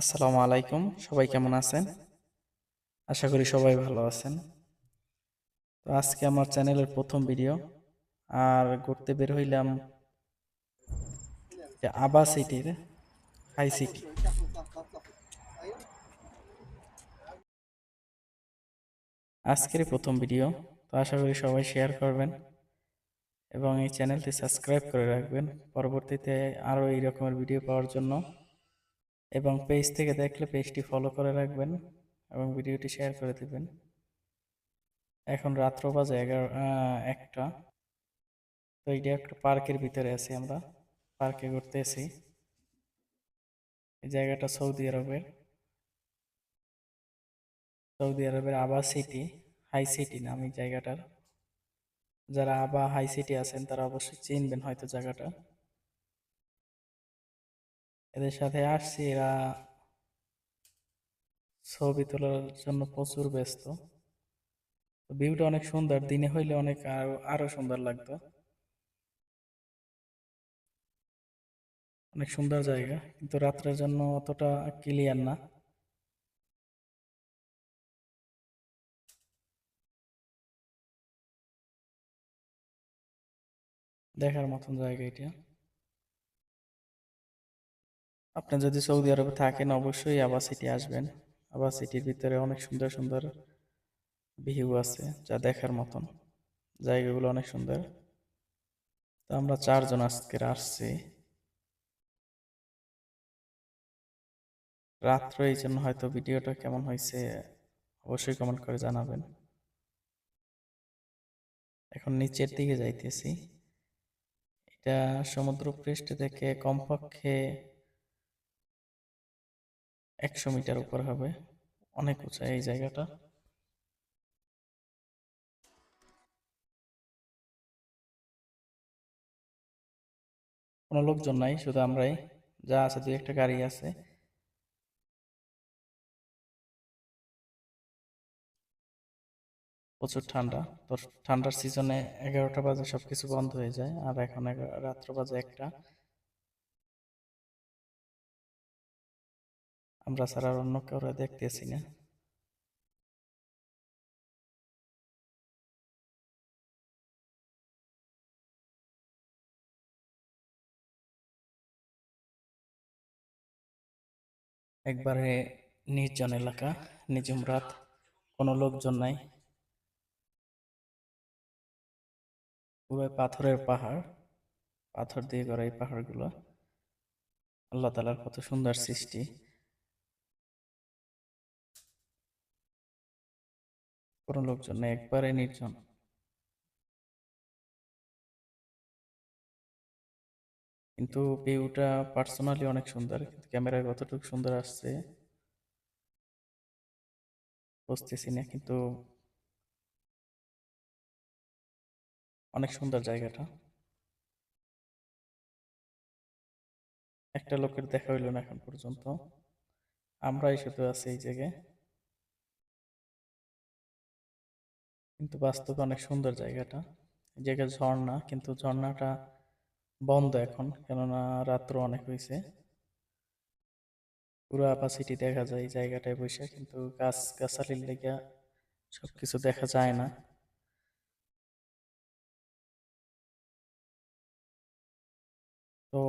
আসসালামু আলাইকুম। সবাই কেমন আছেন? আশা করি সবাই ভালো আছেন। তো আজকে আমার চ্যানেলের প্রথম ভিডিও। আর ঘুরতে বের হইলাম আবা সিটির হাই সিটি। আজকের প্রথম ভিডিও। তো আশা করি সবাই শেয়ার করবেন এবং এই চ্যানেলটি সাবস্ক্রাইব করে রাখবেন। পরবর্তীতে আরও এই রকমের ভিডিও পাওয়ার জন্য এবং পেজ থেকে দেখলে পেজটি ফলো করে রাখবেন এবং ভিডিওটি শেয়ার করে দেবেন। এখন রাত্র বাজে এগারো একটা। তো এইটা একটা পার্কের ভিতরে আছি আমরা। পার্কে ঘুরতে এসি এই জায়গাটা সৌদি আরবের। সৌদি আরবের আবা সিটি হাই সিটি নাম এই জায়গাটার। যারা আবা হাই সিটি আছেন তারা অবশ্যই চিনবেন হয়তো জায়গাটা। এদের সাথে আসছি, এরা ছবি তোলার জন্য প্রচুর ব্যস্ত। ভিউটা অনেক সুন্দর, দিনে হইলে অনেক আরও আরও সুন্দর লাগতো। অনেক সুন্দর জায়গা, কিন্তু রাত্রের জন্য অতটা ক্লিয়ার না। দেখার মতন জায়গা এটা। আপনি যদি সৌদি আরবে থাকেন, অবশ্যই আবা সিটি আসবেন। আবা সিটির ভিতরে অনেক সুন্দর সুন্দর ভিউ আছে যা দেখার মতন। জায়গাগুলো অনেক সুন্দর। তো আমরা চারজন আজকে আসছি। রাত্র, এই জন্য হয়তো ভিডিওটা কেমন হয়েছে অবশ্যই কমেন্ট করে জানাবেন। এখন নিচের দিকে যাইতেছি। এটা সমুদ্র পৃষ্ঠ থেকে কমপক্ষে একশো মিটার উপর হবে। অনেক উঁচা এই জায়গাটা। কোনো লোকজন নাই, শুধু আমরাই। যা আছে দুই একটা গাড়ি আছে। প্রচুর ঠান্ডা। তো ঠান্ডার সিজনে এগারোটা বাজে সবকিছু বন্ধ হয়ে যায়, আর এখন রাত্র বাজে একটা। আমরা ছাড়া অন্য কেউ দেখতেছি না। একবারে নির্জন এলাকা, নিঝুম রাত, কোনো লোকজন নাই। পুরো পাথরের পাহাড়, পাথর দিয়ে করা এই পাহাড়গুলো। আল্লাহ তালার কত সুন্দর সৃষ্টি। কোনো লোকজন নেই একবারে নির্জন। কিন্তু ভিউটা পার্সোনালি অনেক সুন্দর, কিন্তু কতটুকু সুন্দর আসছে, বুঝতেছি না, কিন্তু অনেক সুন্দর জায়গাটা। একটা লোকের দেখা হইল না এখন পর্যন্ত। আমরাই শুধু আছি এই জায়গায়। কিন্তু বাস্তবে অনেক সুন্দর জায়গাটা। এই জায়গায় ঝর্ণা, কিন্তু ঝর্ণাটা বন্ধ এখন, কেননা রাত্র অনেক হয়েছে পুরো আপাসিটি দেখা যায় জায়গাটায় বসে, কিন্তু গাছ গাছালির লেগে সবকিছু দেখা যায় না। তো